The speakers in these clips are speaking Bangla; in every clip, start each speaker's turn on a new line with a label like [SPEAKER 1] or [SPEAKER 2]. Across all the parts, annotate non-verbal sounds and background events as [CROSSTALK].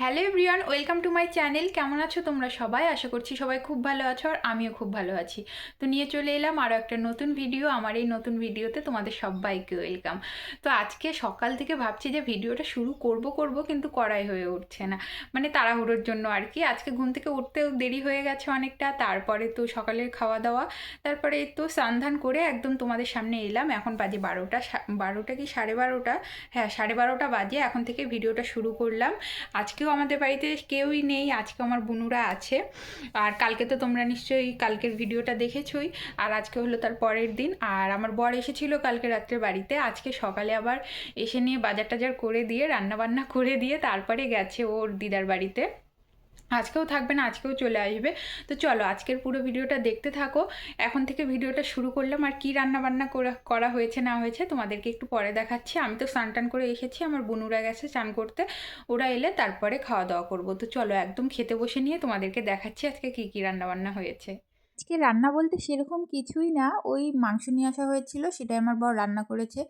[SPEAKER 1] Hello everyone, welcome to my channel. কেমন আছো তোমরা সবাই? আশা করছি সবাই খুব ভালো আছো আর আমিও খুব ভালো আছি। তো নিয়ে চলে এলাম আরও একটা নতুন ভিডিও। আমার এই নতুন ভিডিওতে তোমাদের সবাইকে ওয়েলকাম। তো আজকে সকাল থেকে ভাবছি যে ভিডিওটা শুরু করব করব কিন্তু করাই হয়ে উঠছে না। মানে তাড়াহুড়োর জন্য আর কি। আজকে ঘুম থেকে উঠতেও দেরি হয়ে গেছে অনেকটা। তারপরে তো সকালের খাওয়া দাওয়া। তারপরে তো স্নান করে একদম তোমাদের সামনে এলাম। এখন বাজে বারোটা বারোটা কি সাড়ে বারোটা? হ্যাঁ সাড়ে বারোটা বাজে। এখন থেকে ভিডিওটা শুরু করলাম। আজকে আজকেও আমাদের বাড়িতে কেউই নেই, আজকে আমার বুনুরা আছে। আর কালকে তো তোমরা নিশ্চয়ই কালকের ভিডিওটা দেখেছই, আর আজকে হলো তার পরের দিন। আর আমার বর এসেছিল কালকে রাত্রে বাড়িতে, আজকে সকালে আবার এসে নিয়ে বাজার টাজার করে দিয়ে, রান্নাবান্না করে দিয়ে তারপরে গেছে ওর দিদার বাড়িতে। আজকেও থাকবে না, আজকেও চলে আসবে। তো চলো, আজকের পুরো ভিডিওটা দেখতে থাকো। এখন থেকে ভিডিওটা শুরু করলাম, আর কী রান্নাবান্না করা হয়েছে, না হয়েছে তোমাদেরকে একটু পরে দেখাচ্ছি। আমি তো স্নান টান করে এসেছি, আমার বনুরা গেছে চান করতে। ওরা এলে তারপরে খাওয়া দাওয়া করব। তো চলো, একদম খেতে বসে নিয়ে তোমাদেরকে দেখাচ্ছি আজকে কী কী রান্নাবান্না হয়েছে।
[SPEAKER 2] আজকে রান্না বলতে সেরকম কিছুই না। ওই মাংস নিয়ে আসা হয়েছিল, সেটাই আমার বর রান্না করেছে।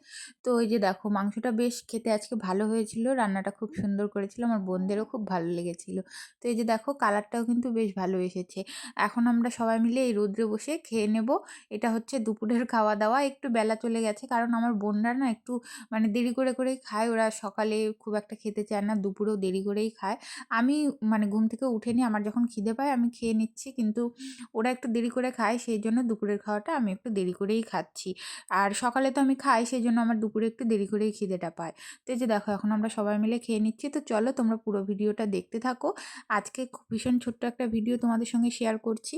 [SPEAKER 2] তো ওই যে দেখো, মাংসটা বেশ খেতে আজকে ভালো হয়েছিল, রান্নাটা খুব সুন্দর করেছিল, আমার বোনদেরও খুব ভালো লেগেছিল। তো এই যে দেখো, কালারটাও কিন্তু বেশ ভালো এসেছে। এখন আমরা সবাই মিলে এই রোদ্রে বসে খেয়ে নেব। এটা হচ্ছে দুপুরের খাওয়া দাওয়া, একটু বেলা চলে গেছে, কারণ আমার বোনরা না একটু মানে দেরি করে করেই খায়। ওরা সকালে খুব একটা খেতে চায় না, দুপুরেও দেরি করেই খায়। আমি মানে ঘুম থেকে উঠে নিয়ে, আমার যখন খিদে পায়, আমি খেয়ে নিচ্ছি। কিন্তু ওরা একটু দেরি করে খাই, সেই জন্য দুপুরের খাওয়াটা আমি একটু দেরি করেই খাচ্ছি। আর সকালে তো আমি খাই, সেই জন্য আমার দুপুরে একটু দেরি করেই খিদেটা পায়। তো এই যে দেখো, এখন আমরা সবাই মিলে খেয়ে নিচ্ছি। তো চলো তোমরা পুরো ভিডিওটা দেখতে থাকো। আজকে খুব ভীষণ ছোট্ট একটা ভিডিও তোমাদের সঙ্গে শেয়ার করছি।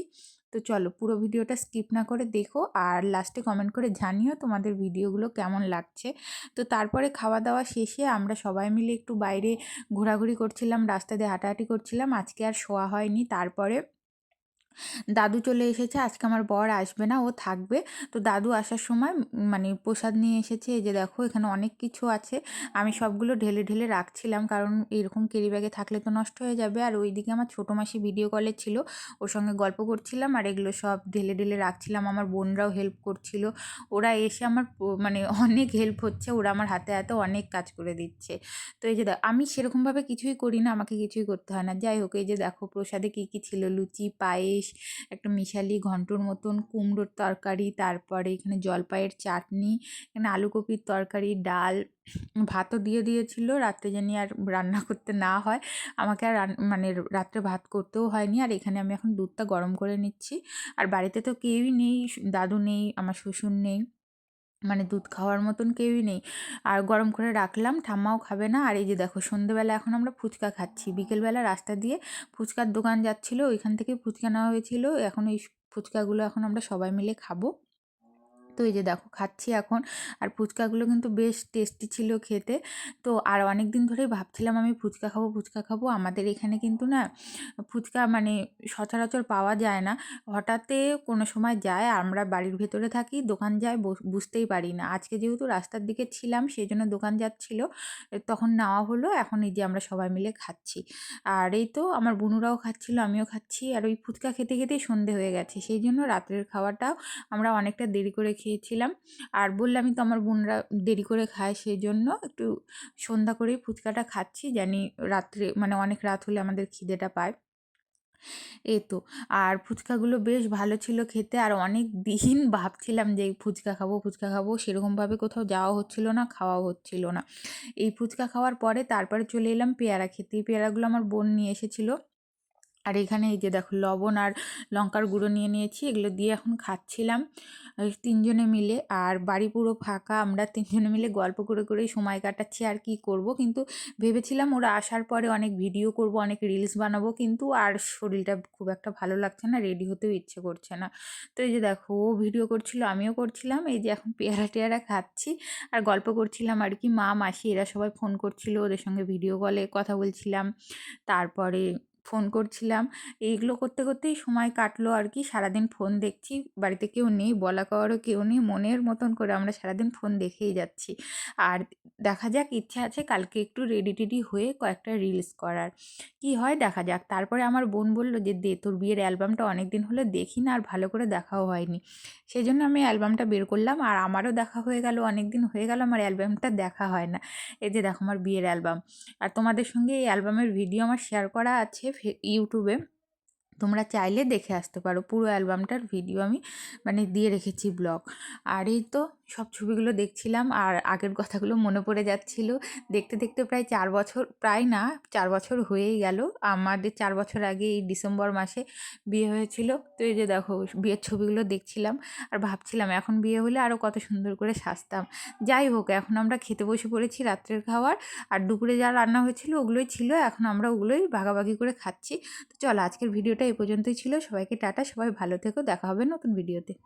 [SPEAKER 2] তো চলো পুরো ভিডিওটা স্কিপ না করে দেখো আর লাস্টে কমেন্ট করে জানিও তোমাদের ভিডিওগুলো কেমন লাগছে। তো তারপরে খাওয়া দাওয়া শেষে আমরা সবাই মিলে একটু বাইরে ঘোরাঘুরি করছিলাম রাস্তা দিয়ে হাঁটাহাঁটি করছিলাম। আজকে আর শোয়া হয়নি। তারপরে দাদু চলে এসেছে, আজকে আমার বর আসবে না, ও থাকবে। তো দাদু আসার সময় মানে প্রসাদ নিয়ে এসেছে, এই যে দেখো এখানে অনেক কিছু আছে। আমি সবগুলো ঢেলে ঢেলে রাখছিলাম, কারণ এরকম কেরি ব্যাগে থাকলে তো নষ্ট হয়ে যাবে। আর ওইদিকে আমার ছোটো মাসি ভিডিও কলে ছিল, ওর সঙ্গে গল্প করছিলাম, আর এগুলো সব ঢেলে ঢেলে রাখছিলাম। আমার বোনরাও হেল্প করছিল। ওরা এসে আমার মানে অনেক হেল্প হচ্ছে, ওরা আমার হাতে হাতে অনেক কাজ করে দিচ্ছে। তো এই যে আমি সেরকমভাবে কিছুই করি না, আমাকে কিছুই করতে হয় না। যাই হোক, এই যে দেখো প্রসাদে কী কী ছিল, লুচি, পায়েস একটা মিশালি ঘন্টর মতন কুমড়োর তরকারি, তারপরে এখানে জলপাইয়ের চাটনি, এখানে আলু কপির তরকারি, ডাল, ভাতও দিয়ে দিয়েছিল। রাত্রে জানি আর রান্না করতে না হয়। আমাকে আর মানে রাত্রে ভাত করতেও হয়নি। আর এখানে আমি এখন দুধটা গরম করে নিচ্ছি। আর বাড়িতে তো কেউই নেই, দাদু নেই, আমার শ্বশুর নেই। মানে দুধ খাওয়ার মতন কেউই নেই। আর গরম করে রাখলাম, ঠাম্মাও খাবে না। আর এই যে দেখো, সন্ধেবেলা এখন আমরা ফুচকা খাচ্ছি। বিকেলবেলা রাস্তা দিয়ে ফুচকার দোকান যাচ্ছিল, ওইখান থেকে ফুচকা নেওয়া হয়েছিল। এখন ওই ফুচকাগুলো এখন আমরা সবাই মিলে খাব। তো এই যে দেখো খাচ্ছি এখন। আর ফুচকাগুলো কিন্তু বেশ টেস্টি ছিল খেতে। তো আর অনেক দিন ধরেই ভাবছিলাম আমি ফুচকা খাব ফুচকা খাব। আমাদের এখানে কিন্তু না ফুচকা মানে সচরাচর পাওয়া যায় না। হঠাৎই কোনো সময় যায়, আমরা বাড়ির ভেতরে থাকি, দোকান যায় বুঝতেই পারি না। আজকে যেহেতু রাস্তার দিকে ছিলাম সেই জন্য দোকান যাচ্ছিল। তখন নেওয়া হলো, এখন এই যে আমরা সবাই মিলে খাচ্ছি। আর এই তো আমার বুনুরাও খাচ্ছিল, আমিও খাচ্ছি। আর ওই ফুচকা খেতে খেতেই সন্ধে হয়ে গেছে। সেই জন্য রাত্রের খাওয়াটাও আমরা অনেকটা দেরি করে খেয়েছিলাম। আর বললামই তো আমার বোনরা দেরি করে খায় সেই জন্য একটু সন্ধ্যা করেই ফুচকাটা খাচ্ছি, জানি রাত্রে মানে অনেক রাত হলে আমাদের খিদেটা পায়। এ তো, আর ফুচকাগুলো বেশ ভালো ছিল খেতে, আর অনেক দিন [LAUGHS] ভাবছিলাম যে ফুচকা খাব ফুচকা খাব, সেরকমভাবে কোথাও যাওয়া হচ্ছিল না খাওয়া হচ্ছিল না। এই ফুচকা খাওয়ার পরে তারপরে চলে এলাম পেয়ারা খেতে। এই পেয়ারাগুলো আমার বোন নিয়ে এসেছিল। আর এখানে এই যে দেখো লবণ আর লঙ্কার গুঁড়ো নিয়ে নিয়েছি, এগুলো দিয়ে এখন খাচ্ছিলাম। তিনজনে মিলে আর বাড়ি পুরো ফাঁকা, আমরা তিনজনে মিলে গল্প করে করেই সময় কাটাচ্ছি আর কি করব। কিন্তু ভেবেছিলাম ওরা আসার পরে অনেক ভিডিও করব, অনেক রিলস বানাবো, কিন্তু আর শরীরটা খুব একটা ভালো লাগছে না, রেডি হতেও ইচ্ছে করছে না। তো এই যে দেখো, ও ভিডিও করছিল, আমিও করছিলাম, এই যে এখন পেয়ারা টেয়ারা খাচ্ছি আর গল্প করছিলাম আর কি। মা, মাসি এরা সবাই ফোন করছিল, ওদের সঙ্গে ভিডিও কলে কথা বলছিলাম। তারপরে ফোন করছিলাম। এইগুলো করতে, করতেই সময় কাটলো আর কি। সারাদিন ফোন দেখছি, বাড়িতে কেউ নেই, বলা কওয়ারও কেউ নেই, মনের মতন করে আমরা সারাদিন ফোন দেখেই যাচ্ছি। আর দেখা যাক, ইচ্ছা আছে কালকে একটু রেডি টেডি হয়ে কয়েকটা রিলস করার। কি হয় দেখা যাক। তারপরে আমার বোন বলল যে, দে, তোর বিয়ের অ্যালবামটা অনেক দিন হলো দেখি না, আর ভালো করে দেখাও হয়নি। সেই জন্য আমি অ্যালবামটা বের করলাম। আর আমারও দেখা হয়ে গেল অনেক দিন হয়ে গেল আমার অ্যালবামটা দেখা হয় না। এই যে দেখো আমার বিয়ের অ্যালবাম আর তোমাদের সঙ্গে এই অ্যালবামের ভিডিও আমার শেয়ার করা আছে। ইউটিউবে তোমরা চাইলে দেখে আসতে পারো। পুরো অ্যালবামটার ভিডিও আমি মানে দিয়ে রেখেছি ব্লগ। আর এই তো সব ছবিগুলো দেখছিলাম আর আগের কথাগুলো মনে পড়ে যাচ্ছিল। দেখতে দেখতে প্রায় চার বছর, প্রায় না, চার বছর হয়েই গেল। আমাদের চার বছর আগে এই ডিসেম্বর মাসে বিয়ে হয়েছিল। তো এই যে দেখো, বিয়ের ছবিগুলো দেখছিলাম আর ভাবছিলাম এখন বিয়ে হলে আরও কত সুন্দর করে সাজতাম। যাই হোক, এখন আমরা খেতে বসে পড়েছি রাত্রের খাওয়ার আর দুপুরে যা রান্না হয়েছিল ওগুলোই ছিল। এখন আমরা ওগুলোই ভাগাভাগি করে খাচ্ছি। তো চলো, আজকের ভিডিওটা এই পর্যন্তই ছিল। সবাইকে টাটা, সবাই ভালো থেকো। দেখা হবে নতুন ভিডিওতে।